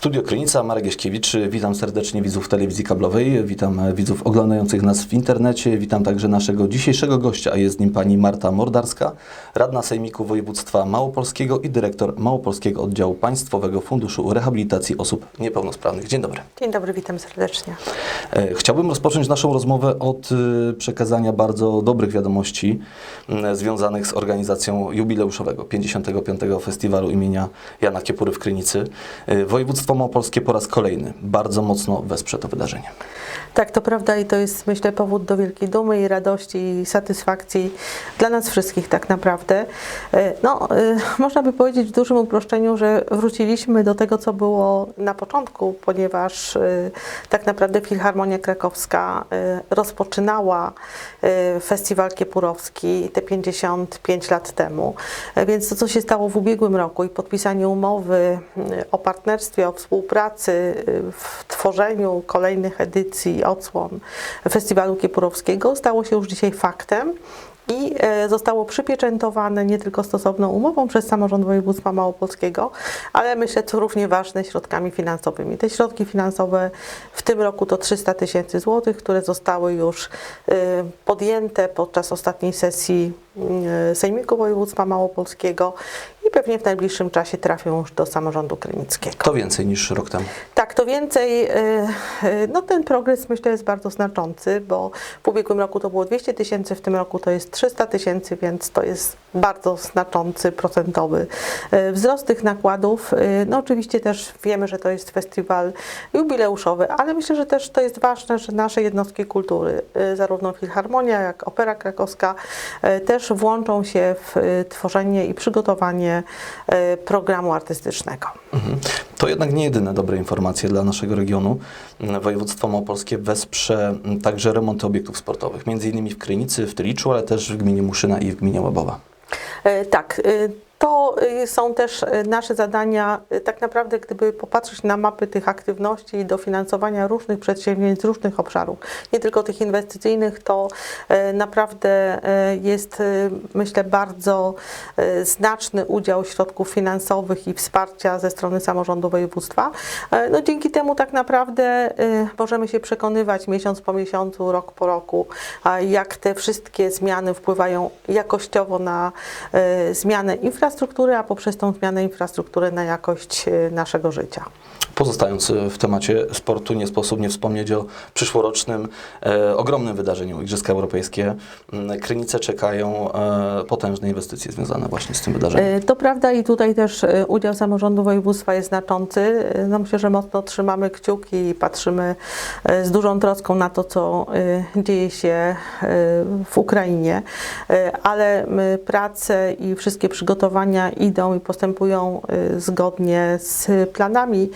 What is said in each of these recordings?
Studio Krynica, Marek Jaśkiewicz. Witam serdecznie widzów telewizji kablowej, witam widzów oglądających nas w internecie, witam także naszego dzisiejszego gościa, a jest nim pani Marta Mordarska, radna Sejmiku Województwa Małopolskiego i dyrektor Małopolskiego Oddziału Państwowego Funduszu Rehabilitacji Osób Niepełnosprawnych. Dzień dobry. Dzień dobry, witam serdecznie. E, Chciałbym rozpocząć naszą rozmowę od e, przekazania bardzo dobrych wiadomości związanych z organizacją jubileuszowego 55. Festiwalu imienia Jana Kiepury w Krynicy. E, Województwo Małopolskie po raz kolejny bardzo mocno wesprze to wydarzenie. Tak, to prawda i to jest myślę powód do wielkiej dumy i radości i satysfakcji dla nas wszystkich tak naprawdę. E, No, e, można by powiedzieć w dużym uproszczeniu, że wróciliśmy do tego, co było na początku, ponieważ e, tak naprawdę Filharmonia Krakowska rozpoczynała Festiwal Kiepurowski te 55 lat temu. Więc to, co się stało w ubiegłym roku i podpisanie umowy o partnerstwie, o współpracy e, w tworzeniu kolejnych edycji odsłon Festiwalu Kiepurowskiego stało się już dzisiaj faktem i e, zostało przypieczętowane nie tylko stosowną umową przez samorząd województwa małopolskiego, ale myślę, co równie ważne, środkami finansowymi. Te środki finansowe w tym roku to 300 tysięcy złotych, które zostały już e, podjęte podczas ostatniej sesji Sejmiku Województwa Małopolskiego i pewnie w najbliższym czasie trafią już do samorządu krynickiego. To więcej niż rok temu. Tak, to więcej, y, y, no ten progres myślę jest bardzo znaczący, bo w ubiegłym roku to było 200 tysięcy, w tym roku to jest 300 tysięcy, więc to jest bardzo znaczący procentowy wzrost tych nakładów. No oczywiście też wiemy, że to jest festiwal jubileuszowy, ale myślę, że też to jest ważne, że nasze jednostki kultury, zarówno Filharmonia, jak Opera Krakowska, y, też włączą się w y, tworzenie i przygotowanie y, programu artystycznego. Mhm. To jednak nie jedyne dobre informacje dla naszego regionu. Województwo Małopolskie wesprze także remonty obiektów sportowych, między innymi w Krynicy, w Tyliczu, ale też w gminie Muszyna i w gminie Łabowa. E, Tak, e, to e, są też e, nasze zadania. E, Tak naprawdę, gdyby popatrzeć na mapy tych aktywności i dofinansowania różnych przedsięwzięć z różnych obszarów, nie tylko tych inwestycyjnych, to naprawdę jest, myślę, bardzo znaczny udział środków finansowych i wsparcia ze strony samorządu województwa. No, dzięki temu tak naprawdę możemy się przekonywać miesiąc po miesiącu, rok po roku, jak te wszystkie zmiany wpływają jakościowo na zmianę infrastruktury, a poprzez tą zmianę infrastruktury na jakość e, naszego życia. Pozostając e, w temacie sportu, nie sposób nie wspomnieć o przyszłorocznym e, ogromnym wydarzeniu Igrzyska Europejskie. Mm, Krynice czekają e, potężne inwestycje związane właśnie z tym wydarzeniem. E, To prawda i tutaj też e, udział samorządu województwa jest znaczący. No myślę, że mocno trzymamy kciuki i patrzymy z dużą troską na to, co dzieje się w Ukrainie, ale prace i wszystkie przygotowania idą i postępują zgodnie z planami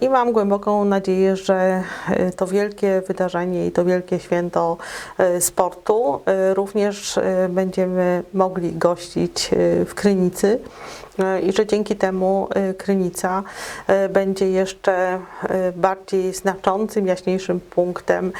i mam głęboką nadzieję, że e, to wielkie wydarzenie i to wielkie święto e, sportu e, również będziemy mogli gościć w Krynicy. I że dzięki temu Krynica będzie jeszcze bardziej znaczącym, jaśniejszym punktem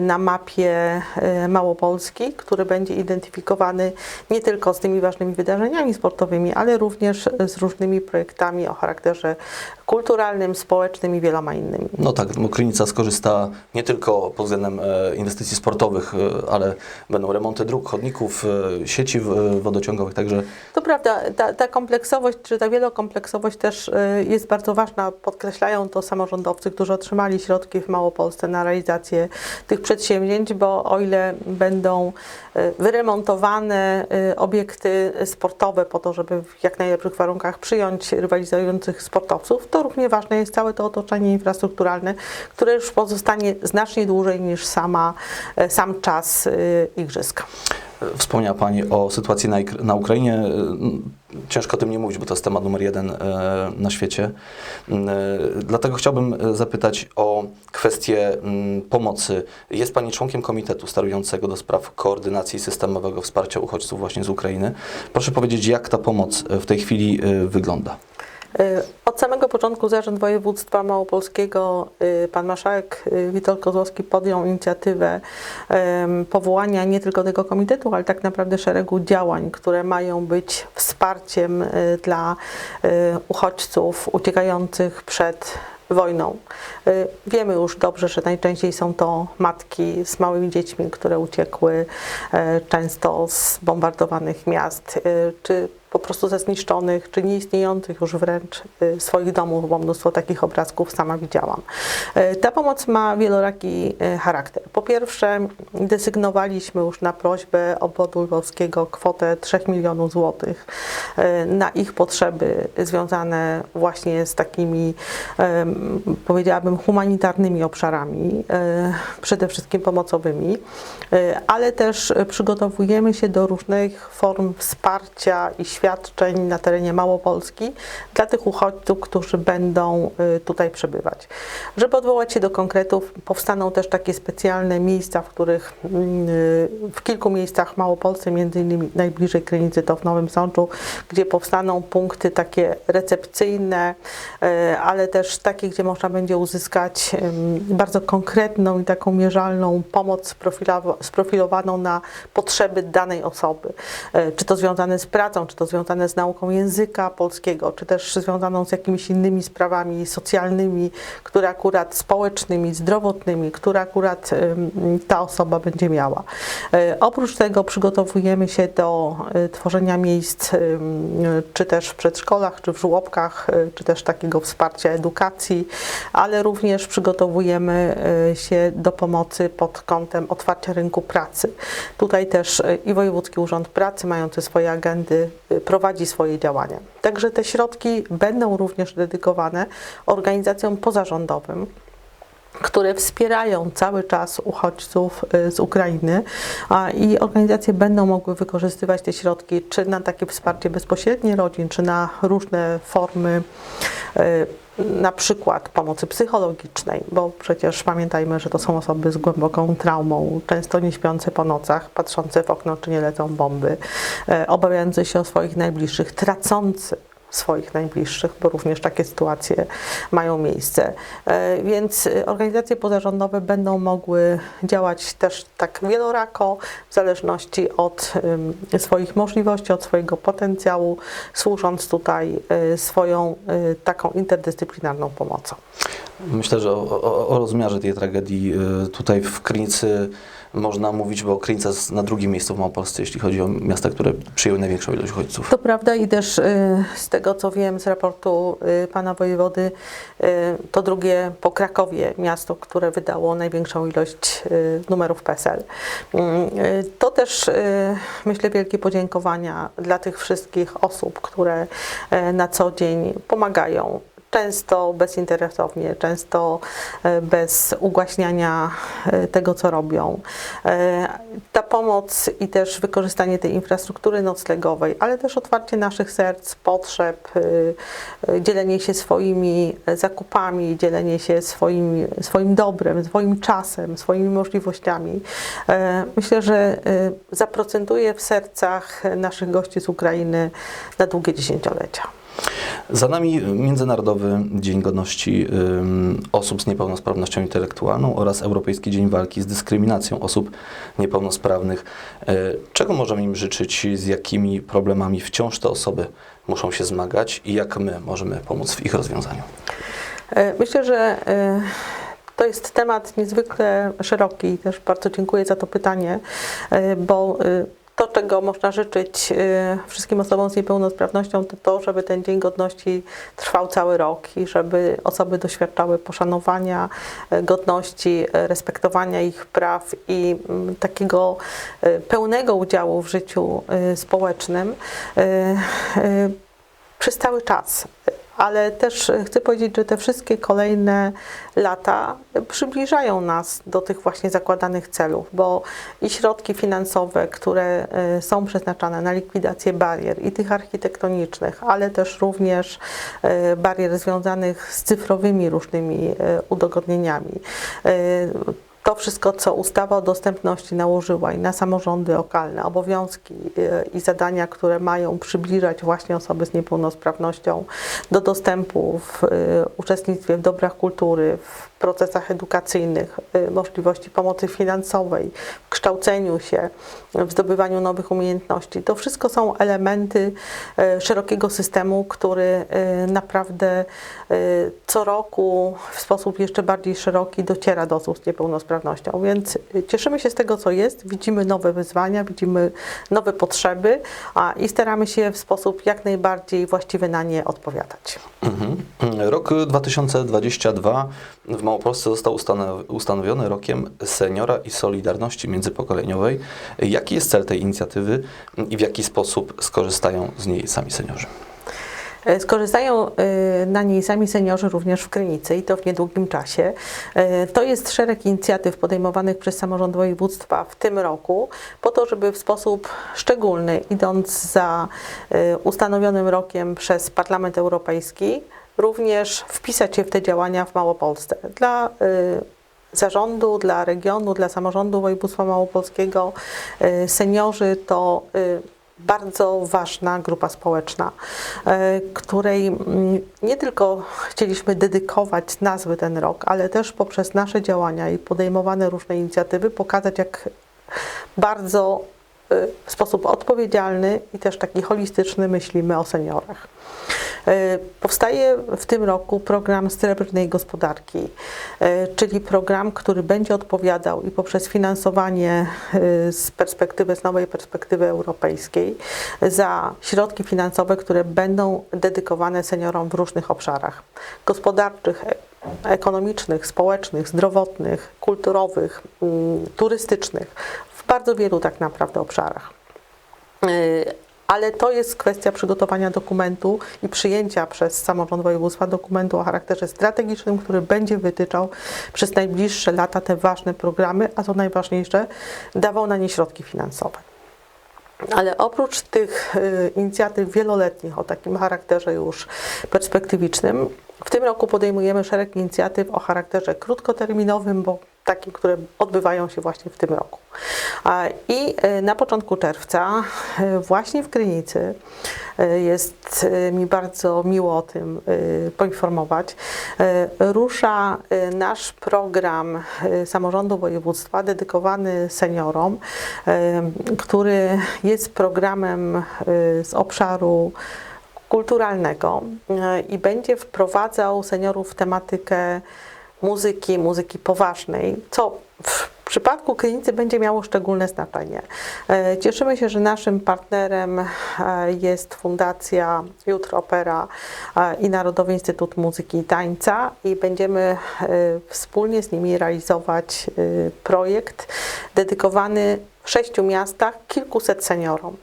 na mapie Małopolski, który będzie identyfikowany nie tylko z tymi ważnymi wydarzeniami sportowymi, ale również z różnymi projektami o charakterze kulturalnym, społecznym i wieloma innymi. No tak, Krynica skorzysta nie tylko pod względem e, inwestycji sportowych, e, ale będą remonty dróg, chodników, e, sieci wodociągowych, także To prawda, ta, ta kompleksowość, czy ta wielokompleksowość też jest bardzo ważna. Podkreślają to samorządowcy, którzy otrzymali środki w Małopolsce na realizację tych przedsięwzięć, bo o ile będą wyremontowane obiekty sportowe po to, żeby w jak najlepszych warunkach przyjąć rywalizujących sportowców, to równie ważne jest całe to otoczenie infrastrukturalne, które już pozostanie znacznie dłużej niż sama, y, sam czas y, igrzysk. e, wspomniała Pani o sytuacji na, na Ukrainie. E, m, Ciężko o tym nie mówić, bo to jest temat numer jeden e, na świecie. M, e, Dlatego chciałbym e, zapytać o kwestię m, pomocy. Jest Pani członkiem komitetu sterującego do spraw koordynacji systemowego wsparcia uchodźców właśnie z Ukrainy. Proszę powiedzieć, jak ta pomoc e, w tej chwili e, wygląda? Od samego początku Zarząd Województwa Małopolskiego, y, pan marszałek y, Witold Kozłowski podjął inicjatywę powołania nie tylko tego komitetu, ale tak naprawdę szeregu działań, które mają być wsparciem y, dla uchodźców uciekających przed wojną. Wiemy już dobrze, że najczęściej są to matki z małymi dziećmi, które uciekły e, często z bombardowanych miast, czy po prostu ze zniszczonych, czy nieistniejących już wręcz y, swoich domów, bo mnóstwo takich obrazków sama widziałam. Y, Ta pomoc ma wieloraki y, charakter. Po pierwsze, desygnowaliśmy już na prośbę obwodu lwowskiego kwotę 3 milionów złotych na ich potrzeby związane właśnie z takimi, powiedziałabym, humanitarnymi obszarami, przede wszystkim pomocowymi, ale też przygotowujemy się do różnych form wsparcia i świadczeń na terenie Małopolski dla tych uchodźców, którzy będą y, tutaj przebywać. Żeby odwołać się do konkretów, powstaną też takie specjalne miejsca, w których y, w kilku miejscach Małopolsce, między innymi najbliżej Krynicy to w Nowym Sączu, gdzie powstaną punkty takie recepcyjne, y, ale też takie, gdzie można będzie uzyskać bardzo konkretną i taką mierzalną pomoc sprofilowa- sprofilowaną na potrzeby danej osoby. Czy to związane z pracą, czy to związane z nauką języka polskiego, czy też związaną z jakimiś innymi sprawami socjalnymi, które akurat społecznymi, zdrowotnymi, które akurat ta osoba będzie miała. Y, Oprócz tego przygotowujemy się do y, tworzenia miejsc, czy też w przedszkolach, czy w żłobkach, y, czy też takiego wsparcia edukacji, ale również przygotowujemy się do pomocy pod kątem otwarcia rynku pracy. Tutaj też i Wojewódzki Urząd Pracy, mający swoje agendy, prowadzi swoje działania. Także te środki będą również dedykowane organizacjom pozarządowym które wspierają cały czas uchodźców y, z Ukrainy i organizacje będą mogły wykorzystywać te środki czy na takie wsparcie bezpośrednie rodzin, czy na różne formy y, na przykład pomocy psychologicznej, bo przecież pamiętajmy, że to są osoby z głęboką traumą, często nie śpiące po nocach, patrzące w okno, czy nie lecą bomby, e, obawiające się o swoich najbliższych, tracący swoich najbliższych, bo również takie sytuacje mają miejsce. E, Więc organizacje pozarządowe będą mogły działać też tak wielorako, w zależności od swoich możliwości, od swojego potencjału, służąc tutaj e, swoją e, taką interdyscyplinarną pomocą. Myślę, że o, o, o rozmiarze tej tragedii tutaj w Krynicy można mówić, bo Krynica jest na drugim miejscu w Małopolsce, jeśli chodzi o miasta, które przyjęły największą ilość uchodźców. To prawda i też y, z tego co wiem z raportu y, pana wojewody, y, to drugie po Krakowie miasto, które wydało największą ilość numerów PESEL. Mm, To też myślę wielkie podziękowania dla tych wszystkich osób, które na co dzień pomagają często bezinteresownie, często e, bez ugłaśniania e, tego, co robią. E, Ta pomoc i też wykorzystanie tej infrastruktury noclegowej, ale też otwarcie naszych serc, potrzeb, dzielenie się swoimi zakupami, dzielenie się swoim, swoim dobrem, swoim czasem, swoimi możliwościami. Myślę, że zaprocentuje w sercach naszych gości z Ukrainy na długie dziesięciolecia. Za nami Międzynarodowy Dzień Godności Osób z Niepełnosprawnością Intelektualną oraz Europejski Dzień Walki z Dyskryminacją Osób Niepełnosprawnych. E, Czego możemy im życzyć, z jakimi problemami wciąż te osoby muszą się zmagać i jak my możemy pomóc w ich rozwiązaniu? E, Myślę, że e, to jest temat niezwykle szeroki i też bardzo dziękuję za to pytanie, bo to, czego można życzyć e, wszystkim osobom z niepełnosprawnością, to to, żeby ten Dzień Godności trwał cały rok i żeby osoby doświadczały poszanowania, e, godności, e, respektowania ich praw i mm, takiego pełnego udziału w życiu społecznym przez cały czas. Ale też chcę powiedzieć, że te wszystkie kolejne lata przybliżają nas do tych właśnie zakładanych celów, bo i środki finansowe, które y, są przeznaczane na likwidację barier, i tych architektonicznych, ale też również y, barier związanych z cyfrowymi różnymi y, udogodnieniami. To wszystko, co ustawa o dostępności nałożyła i na samorządy lokalne, obowiązki e, i zadania, które mają przybliżać właśnie osoby z niepełnosprawnością do dostępu w e, uczestnictwie w dobrach kultury, w procesach edukacyjnych, y, możliwości pomocy finansowej, w kształceniu się, w zdobywaniu nowych umiejętności. To wszystko są elementy y, szerokiego systemu, który y, naprawdę co roku w sposób jeszcze bardziej szeroki dociera do osób z niepełnosprawnością. Więc cieszymy się z tego, co jest, widzimy nowe wyzwania, widzimy nowe potrzeby a, i staramy się w sposób jak najbardziej właściwy na nie odpowiadać. Mhm. Rok 2022 w Małopolsce został ustanow- ustanowiony rokiem seniora i solidarności międzypokoleniowej. Jaki jest cel tej inicjatywy i w jaki sposób skorzystają z niej sami seniorzy? E, Skorzystają e, na niej sami seniorzy również w Krynicy i to w niedługim czasie. E, To jest szereg inicjatyw podejmowanych przez samorząd województwa w tym roku po to, żeby w sposób szczególny, idąc za ustanowionym rokiem przez Parlament Europejski, również wpisać się w te działania w Małopolsce. Dla e, zarządu, dla regionu, dla samorządu województwa małopolskiego e, seniorzy to e, bardzo ważna grupa społeczna, której mm, nie tylko chcieliśmy dedykować nazwy ten rok, ale też poprzez nasze działania i podejmowane różne inicjatywy pokazać, jak bardzo w sposób odpowiedzialny i też taki holistyczny myślimy o seniorach. E, Powstaje w tym roku program Srebrnej Gospodarki, e, czyli program, który będzie odpowiadał i poprzez finansowanie e, z perspektywy, z nowej perspektywy europejskiej za środki finansowe, które będą dedykowane seniorom w różnych obszarach gospodarczych, ekonomicznych, społecznych, zdrowotnych, kulturowych, mm, turystycznych, w bardzo wielu tak naprawdę obszarach. Ale to jest kwestia przygotowania dokumentu i przyjęcia przez samorząd województwa dokumentu o charakterze strategicznym, który będzie wytyczał przez najbliższe lata te ważne programy, a co najważniejsze, dawał na nie środki finansowe. Ale oprócz tych y, inicjatyw wieloletnich o takim charakterze już perspektywicznym, w tym roku podejmujemy szereg inicjatyw o charakterze krótkoterminowym, bo takim, które odbywają się właśnie w tym roku. I y, na początku czerwca, y, właśnie w Krynicy, y, jest mi bardzo miło o tym poinformować, rusza nasz program samorządu województwa dedykowany seniorom, który jest programem z obszaru kulturalnego i będzie wprowadzał seniorów w tematykę muzyki, muzyki poważnej, co w przypadku Krynicy będzie miało szczególne znaczenie. E, Cieszymy się, że naszym partnerem e, jest Fundacja Jutro Opera e, i Narodowy Instytut Muzyki i Tańca i będziemy wspólnie z nimi realizować projekt dedykowany w sześciu miastach kilkuset seniorom.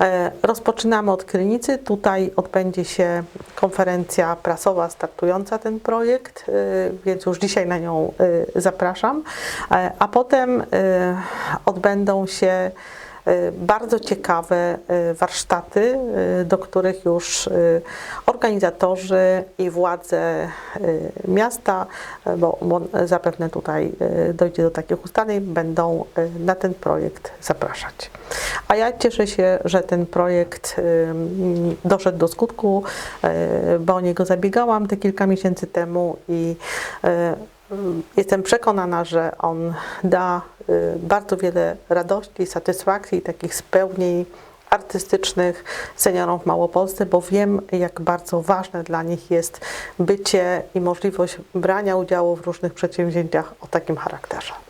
E, Rozpoczynamy od Krynicy. Tutaj odbędzie się konferencja prasowa startująca ten projekt, e, więc już dzisiaj na nią e, zapraszam. A potem odbędą się bardzo ciekawe e, warsztaty, e, do których już organizatorzy i władze miasta, bo, zapewne tutaj dojdzie do takich ustaleń, będą na ten projekt zapraszać. A ja cieszę się, że ten projekt doszedł do skutku, bo o niego zabiegałam te kilka miesięcy temu i jestem przekonana, że on da e, bardzo wiele radości, satysfakcji, takich spełnień artystycznych seniorom w Małopolsce, bo wiem, jak bardzo ważne dla nich jest bycie i możliwość brania udziału w różnych przedsięwzięciach o takim charakterze.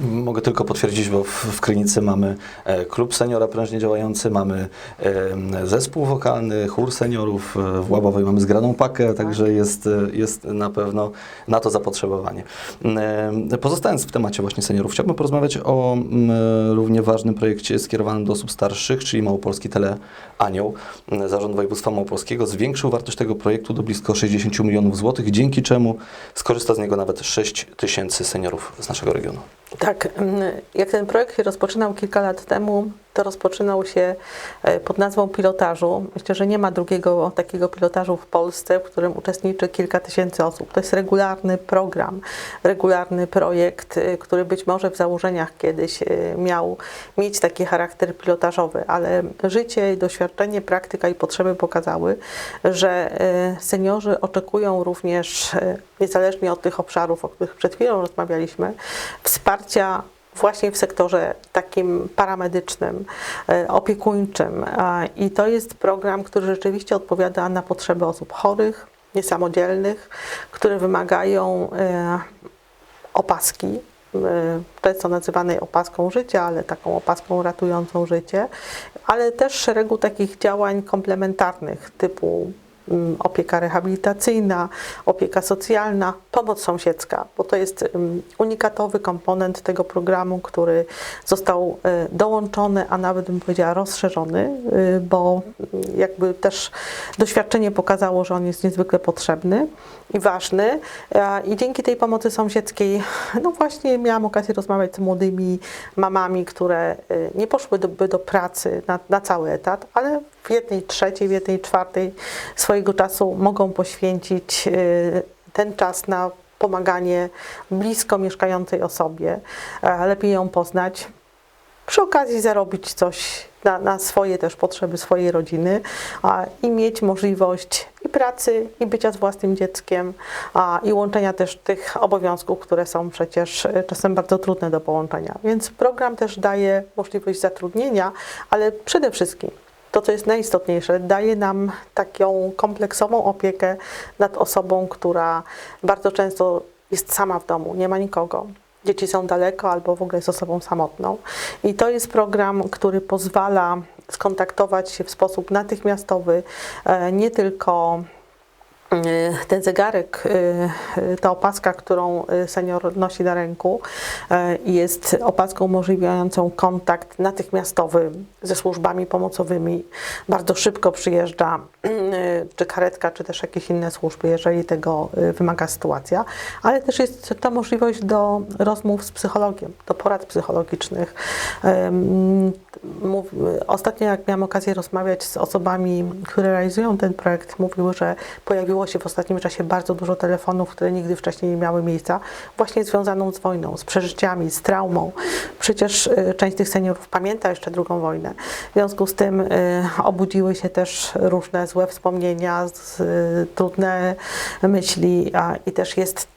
Mogę tylko potwierdzić, bo w, w Krynicy mamy e, klub seniora prężnie działający, mamy e, zespół wokalny, chór seniorów, e, w Łabowej mamy zgraną pakę, także jest, jest na pewno na to zapotrzebowanie. Pozostając w temacie właśnie seniorów, chciałbym porozmawiać o równie ważnym projekcie skierowanym do osób starszych, czyli Małopolski Teleanioł. M, Zarząd Województwa Małopolskiego zwiększył wartość tego projektu do blisko 60 milionów złotych, dzięki czemu skorzysta z niego nawet 6 tysięcy seniorów z naszego regionu. Tak, mm, jak ten projekt się rozpoczynał kilka lat temu, to rozpoczynał się e, pod nazwą pilotażu. Myślę, że nie ma drugiego takiego pilotażu w Polsce, w którym uczestniczy kilka tysięcy osób. To jest regularny program, regularny projekt, e, który być może w założeniach kiedyś e, miał mieć taki charakter pilotażowy, ale życie, doświadczenie, praktyka i potrzeby pokazały, że seniorzy oczekują również, niezależnie od tych obszarów, o których przed chwilą rozmawialiśmy, wsparcia właśnie w sektorze takim paramedycznym, e, opiekuńczym. I to jest program, który rzeczywiście odpowiada na potrzeby osób chorych, niesamodzielnych, które wymagają e, opaski, e, często nazywanej opaską życia, ale taką opaską ratującą życie, ale też szeregu takich działań komplementarnych typu opieka rehabilitacyjna, opieka socjalna, pomoc sąsiedzka, bo to jest mm, unikatowy komponent tego programu, który został e, dołączony, a nawet bym powiedziała rozszerzony, e, bo mm, jakby też doświadczenie pokazało, że on jest niezwykle potrzebny i ważny. I dzięki tej pomocy sąsiedzkiej, no właśnie miałam okazję rozmawiać z młodymi mamami, które e, nie poszłyby do pracy na, na cały etat, ale w jednej trzeciej, w jednej czwartej swojego czasu mogą poświęcić e, ten czas na pomaganie blisko mieszkającej osobie, lepiej ją poznać, przy okazji zarobić coś na, na swoje też potrzeby swojej rodziny a, i mieć możliwość i pracy, i bycia z własnym dzieckiem, a, i łączenia też tych obowiązków, które są przecież e, czasem bardzo trudne do połączenia. Więc program też daje możliwość zatrudnienia, ale przede wszystkim to, co jest najistotniejsze, daje nam taką kompleksową opiekę nad osobą, która bardzo często jest sama w domu, nie ma nikogo. Dzieci są daleko albo w ogóle jest osobą samotną. I to jest program, który pozwala skontaktować się w sposób natychmiastowy, e, nie tylko ten zegarek, e, ta opaska, którą senior nosi na ręku, jest opaską umożliwiającą kontakt natychmiastowy ze służbami pomocowymi. Bardzo szybko przyjeżdża czy karetka, czy też jakieś inne służby, jeżeli tego wymaga sytuacja, ale też jest to możliwość do rozmów z psychologiem, do porad psychologicznych. Ostatnio, jak miałam okazję rozmawiać z osobami, które realizują ten projekt, mówiły, że pojawiło się w ostatnim czasie bardzo dużo telefonów, które nigdy wcześniej nie miały miejsca, właśnie związaną z wojną, z przeżyciami, z traumą. Przecież e, część tych seniorów pamięta jeszcze II wojnę. W związku z tym e, obudziły się też różne złe wspomnienia, e, trudne myśli a, i też jest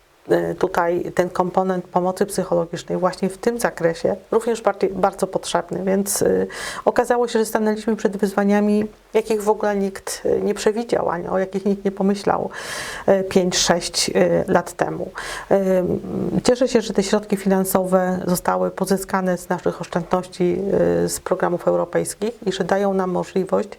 tutaj ten komponent pomocy psychologicznej właśnie w tym zakresie również bardzo potrzebny, więc y, okazało się, że stanęliśmy przed wyzwaniami, jakich w ogóle nikt y, nie przewidział, ani o jakich nikt nie pomyślał 5-6 lat temu. Cieszę się, że te środki finansowe zostały pozyskane z naszych oszczędności z programów europejskich i że dają nam możliwość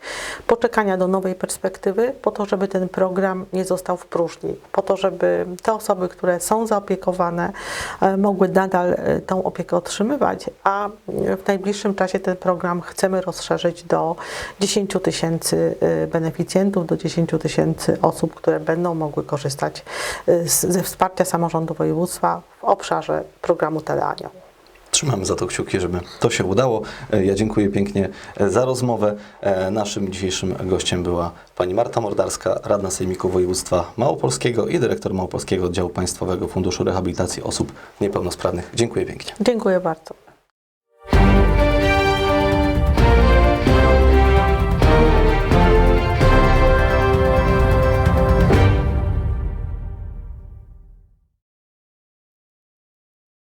poczekania do nowej perspektywy po to, żeby ten program nie został w próżni, po to, żeby te osoby, które są zaopiekowane, e, mogły nadal e, tą opiekę otrzymywać, a w najbliższym czasie ten program chcemy rozszerzyć do 10 tysięcy e, beneficjentów, do 10 tysięcy osób, które będą mogły korzystać z- ze wsparcia samorządu województwa w obszarze programu Teleanioł. Trzymamy za to kciuki, żeby to się udało. E, Ja dziękuję pięknie e, za rozmowę. E, Naszym dzisiejszym gościem była pani Marta Mordarska, radna Sejmiku Województwa Małopolskiego i dyrektor Małopolskiego Oddziału Państwowego Funduszu Rehabilitacji Osób Niepełnosprawnych. Dziękuję pięknie. Dziękuję bardzo.